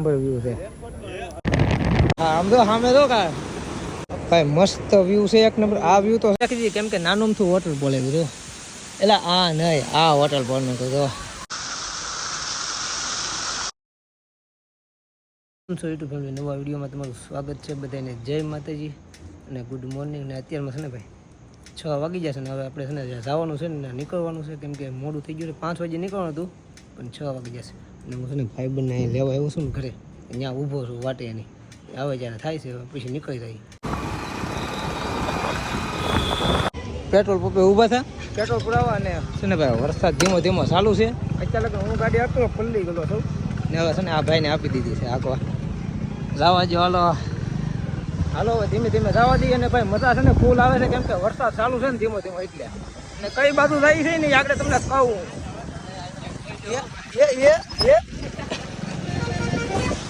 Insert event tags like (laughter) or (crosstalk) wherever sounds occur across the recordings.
Number view છે. હા, આમ તો સામે તો કા? ભાઈ, મસ્ત વ્યૂ છે એક નંબર. આ વ્યૂ તો રાખી કેમ કે નાનું થયું હોટલ બોલે બીજું એટલે આ નહીં, આ હોટલ બોલનું તો જો છો યુટ્યુબ ફેમિલી નવા વિડીયોમાં તમારું સ્વાગત છે બધાને. જય માતાજી અને ગુડ મોર્નિંગ ને અત્યારમાં છે ને ભાઈ, છ વાગી જશે ને હવે આપણે છે ને જવાનું છે ને નીકળવાનું છે. કેમ કે મોડું થઈ ગયું પાંચ વાગે નીકળવાનું હતું, પણ છ વાગી જશે અને હું છે ને ભાઈબંધને અહીં લેવા આવ્યો છું ને ઘરે. ત્યાં ઊભો છું વાટે એની. આવે જ્યારે થાય છે પછી નીકળી જાય પેટ્રોલ પંપે ઊભા થયા પેટ્રોલ પુરાવા અને છે ને ભાઈ વરસાદ ધીમો ધીમો ચાલુ છે. અત્યારે હું ગાડી આપતો પલ્લી ગયો છું. ને હવે છે ને આ ભાઈને આપી દીધી છે આખવા જવા જો હાલો. હાલો ધીમે ધીમે જવા દઈએ અને ભાઈ મજા છે ને ફૂલ આવે છે કેમ કે વરસાદ ચાલુ છે ને ધીમો ધીમો એટલે. અને કઈ બાજુ જાય છે ને આગળ તમને કહું.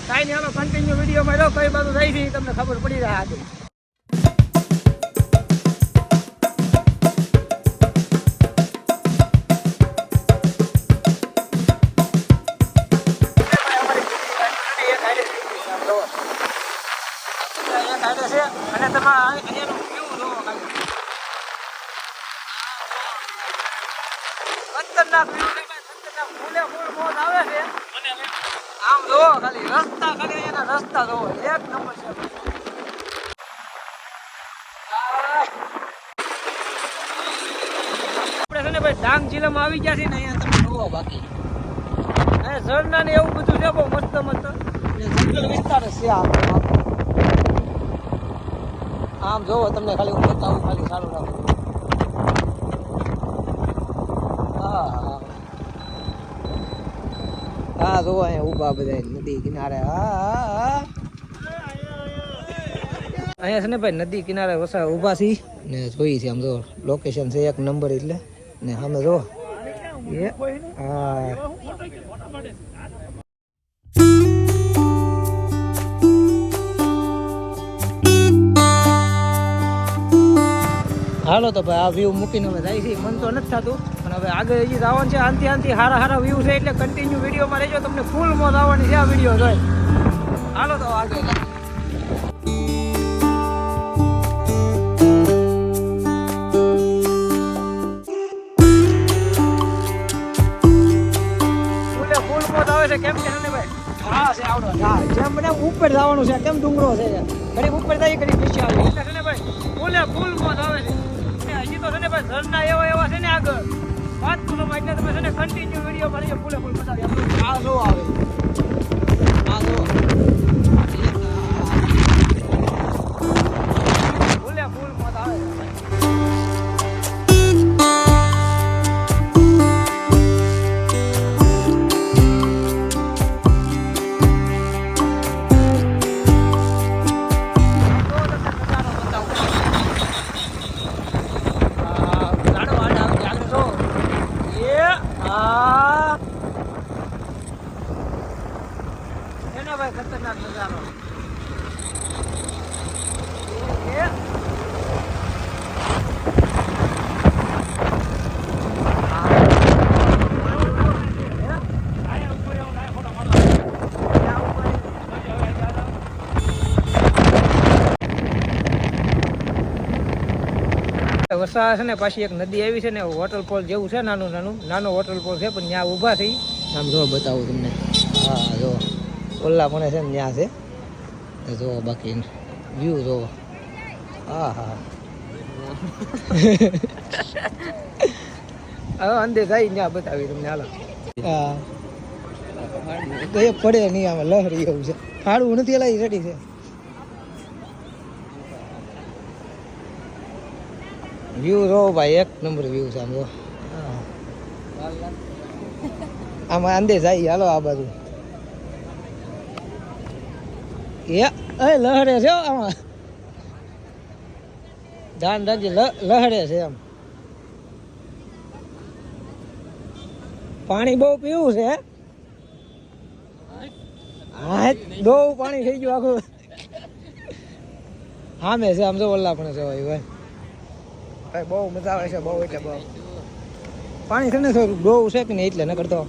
કાંઈ નહીં હાલો કન્ટિન્યુ વીડિયો માં રહો કઈ બાજુ છે તમને ખબર પડી જાય આગળ અને તમે અહીંયાનું view જોવો. ખતરનાક view આમ છે છે ડાંગ જિલ્લામાં આવી ગયા ને અહીંયા જોવો બાકી. અહીંયા ઝરણા ને એવું બધું છે બહુ વિસ્તાર છે આમ. જોવો તમને ખાલી હું બતાવું, ખાલી સારું રાખું. હા હા. હા, જોવો અહીંયા ઊભા બધા નદી કિનારે. હા અહીંયા છે ને ભાઈ નદી કિનારે વસા ઊભા છી. ને જોઈ છે આમ જો લોકેશન છે, એક નંબર એટલે. ને સામે જો હા. હાલો તો ભાઈ આ વ્યૂ મૂકીને હવે જાય છે મન તો નથી થતું પણ હવે આગળ હજી આવવાનું છે. આનથી આનથી સારા સારા વ્યૂ છે એટલે કન્ટિન્યુ વિડીયોમાં રહેજો. તમને ફૂલ મોજ આવવાની છે આ વીડિયો જોઈ. હાલો તો આગળ ફૂલે ફૂલ મોજ આવે છે. કેમ કે ને ભાઈ હા છે જેમ મને ઉપર જવાનું છે. કેમ ડુંગરો છે? ઘડી ઉપર જાય ઘડી નીચે આવે એટલે ભાઈ ફૂલે ફૂલ મોત આવે છે. તો છે ને ભાઈ ઝરના એવા એવા છે ને આગળ. પૂરો એટલે તમે છે ને કન્ટિન્યુ વીડિયો મારી ફૂલે ફૂલ બતાવી આ જો વસા છે ને પાછી એક નદી આવી છે ને વોટરફોલ જેવું છે નાનું નાનું નાનો વોટરફોલ છે પણ ત્યાં ઊભા થઈ આમ જો બતાવું તમને. હા જો. ઓલા મને છે ને ત્યાં છે. જો બાકી વ્યૂ જો. હા હા. (laughs) હવે અંદે જાય ત્યાં બતાવી તમને હાલો. હા. પડે નહીં આમાં લહરી એવું છે. ફાળવું નથી એલા રેડી છે. વ્યૂ જો ભાઈ, એક નંબર વ્યૂ છે આમ જો. આમાં અંદે જાય, હાલો આ બાજુ. એ લહરે છે આમાં. ધ્યાન રાખજે લહરે છે એમ. પાણી બહુ પીવું છે, હા? બહુ પાણી થઈ ગયું આખું. હામે છે, આમ જો ઓલા પણ છે ભાઈ. ભાઈ, બહુ મજા આવે છે, બહુ એટલે બહુ. પાણી છે ને થોડું છે કે નહીં એટલે ન કરતો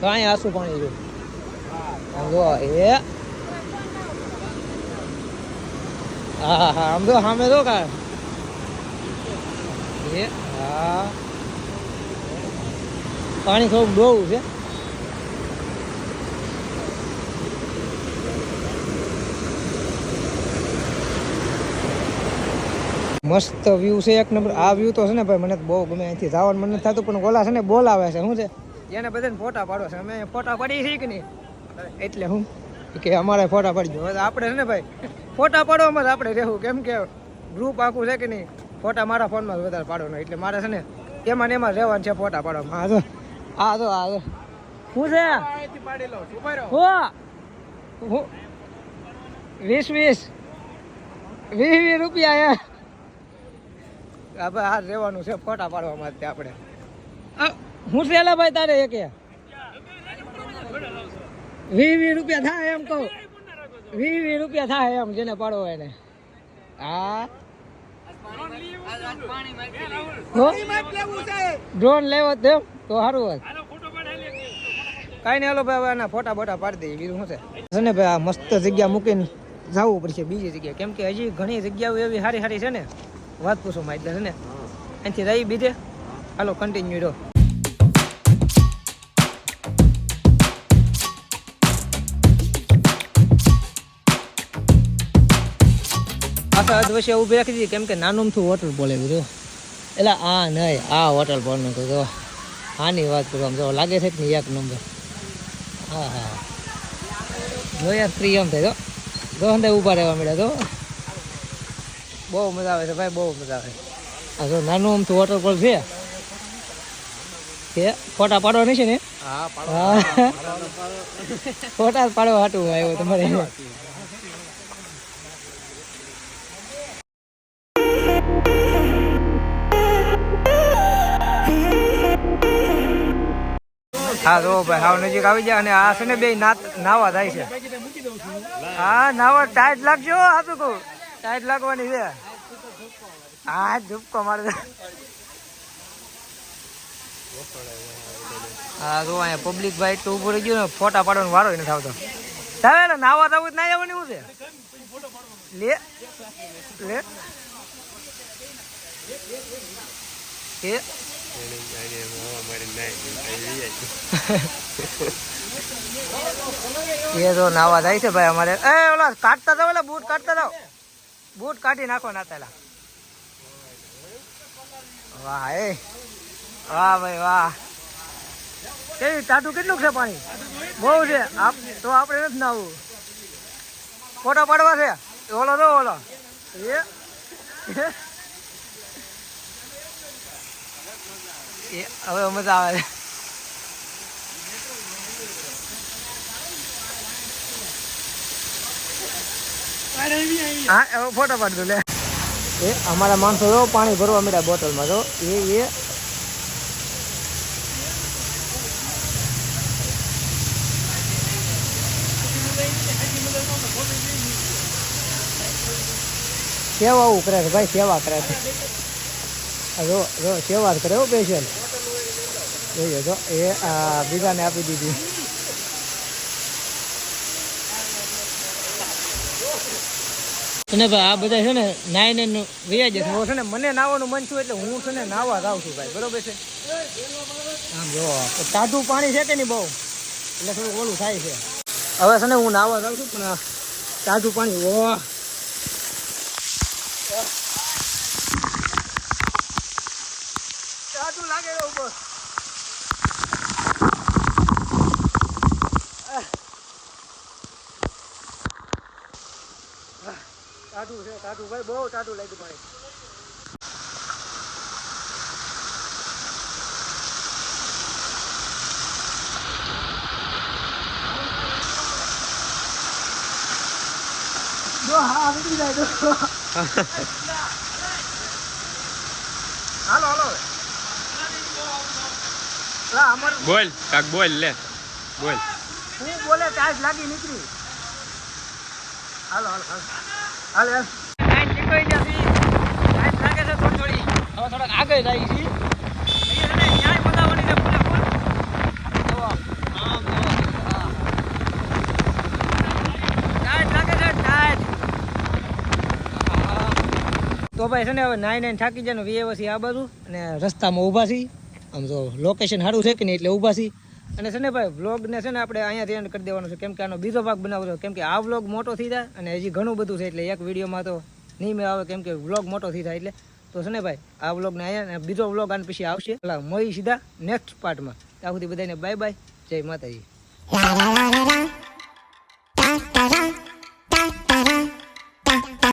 તો અહીંયા આસું પાણી જો. આમ જો, એ. હા હા આમ જો, સામે જો કા એ, હા. પાણી થોડુંક ડોવું છે. મસ્ત વ્યૂ છે એક નંબર. આ વ્યૂ તો છે ને ભાઈ મને તો બહુ ગમે. અહીંથી જવાનું મને થતું પણ ઓલા છે ને બોલાવે છે. શું છે? એને બધાને ફોટા પાડો છે. અમે ફોટા પાડી છીએ કે નહીં? એટલે હું? કે અમારે ફોટા પાડજો. હવે આપણે છે ને ભાઈ ફોટા પાડવામાં જ આપણે રહેવું. કેમ કે ગ્રુપ આખું છે કે નહીં? ફોટા મારા ફોનમાં જ વધારે પાડવાનો. એટલે મારે છે ને એમાં ને એમાં રહેવાનું છે ફોટા પાડવામાં. આ જો આ જો આ જો. શું છે? હું? વીસ વીસ. વીસ વીસ રૂપિયા યાર આ રહેવાનું છે ફોટા પાડવા માટે આપણે. હું છે ભાઈ તારે એક? વી વી રૂપિયા થાય એમ કહું. વી વી રૂપિયા થાય એમ જેને પાડો એને. હા? ડ્રોન લેવો તો તો સારું હોય. કાંઈ નહીં હાલો ભાઈ એના ફોટા બોટા પાડી દઈએ. બીજું શું છે? છે ને ભાઈ આ મસ્ત જગ્યા મૂકીને જવું પડશે બીજી જગ્યાએ. કેમ કે હજી ઘણી જગ્યાઓ એવી સારી સારી છે ને. વાત પૂછો માં એટલે ને? અહીંથી રહી બીજે. હાલો કન્ટિન્યુ રહો. પાછા અધવશ્ય ઊભી રાખી દીધી, કેમ કે થું હોટલ બોલે જો એટલે આ નહીં, આ હોટલ બોલનું તો જો, આની વાત કરું આમ જો લાગે છે કે નહીં એક નંબર હા હા જો યાર ફ્રી એમ થાય, જો. ગંદે ઊભા રહેવા મળ્યા તો બહુ મજા આવે છે ભાઈ બહુ મજા આવે આ જો નાનું આમ તો વોટર પોલ છે. કે ફોટા પાડવા છે ને? હા ફોટા પાડવા હાટું આવ્યો તમારે. હા જો ભાઈ હાવ નજીક આવી જાય અને આ છે ને બે નાવા થાય છે. હા નાવા ટાઈટ લાગજો આ તો કહું ટાઈટ લાગવાની છે. હા ધૂપકો મારે હા જો અહીંયા પબ્લિક ભાઈ તો ઉભું રહી ગયું ને ફોટા પાડવાનો વારો નથી આવતો. તારે નાવા થવું ના જવાનું શું છે? લે લે. એ. (laughs) એ તો નાવા જાય છે ભાઈ અમારે. એ ઓલા કાઢતા જાવ ઓલા બૂટ કાઢતા જાવ બૂટ કાઢી નાખો ના પેલા વાહ, એ. વાહ, ભાઈ, વાહ. કેવી, ટાટું કેટલું છે પાણી? બહુ છે. તો આપણે નથી નાવું ફોટા પાડવા છે. ઓલો, તો ઓલો. એ. (laughs) હવે મજા આવે. છે ફોટો પાડી લે. એ અમારા માણસો જો પાણી ભરવા મળ્યા બોટલમાં તો એ એ. સેવા આવું કરે છે, ભાઈ, સેવા કરે છે. જો જો, સેવા જ કરે એવું પેશન જોઈએ તો એ બીજાને આપી દીધી. અને ભાઈ આ બધા છે ને નાઈને વૈયા જશે છે. ને મને નાવાનું મન છું એટલે હું છે ને નાવા જાઉં છું ભાઈ, બરોબર છે? આમ જો ટાઢું પાણી છે કે નહીં બહુ? એટલે થોડું ઓલું થાય છે. હવે છે ને હું નાવા જાઉં છું, પણ તાજું પાણી, ઓહ ટાઢું લાગે એવું બસ ટાઢું છે ટાઢું ભાઈ બહુ ટાઢું લાગ્યું પાણી (laughs) બોલ કાક બોલ લે. બોલ. હું બોલે ચાર્જ લાગી નીકળી. હાલો હાલો હાલો. હાલ હાલ. લાઈટ નીકળી જશે લાઈટ લાગે છે થોડી થોડી. હવે થોડાક આગળ જાય છે. તો ભાઈ છે ને, હવે નાઈ નાઈને થાકી જાય વીએ પછી આ બાજુ અને રસ્તામાં ઊભા છીએ. આમ તો લોકેશન સારું છે કે નહીં એટલે ઊભા છીએ. અને છે ને ભાઈ વ્લોગને છે ને આપણે અહીંયાથી એન્ડ કરી દેવાનો છે. કેમ કે આનો બીજો ભાગ બનાવવો કેમ કે આ વ્લોગ મોટો થઈ જાય અને હજી ઘણું બધું છે. એટલે એક વિડીયોમાં તો નહીં મેં આવે, કેમ કે વ્લોગ મોટો થઈ જાય એટલે. તો છે ને ભાઈ, આ વ્લોગને અહીંયા અને બીજો વ્લોગ આને પછી આવશે. એટલે મળી સીધા નેક્સ્ટ પાર્ટમાં ત્યાં સુધી બધાને બાય બાય જય માતાજી.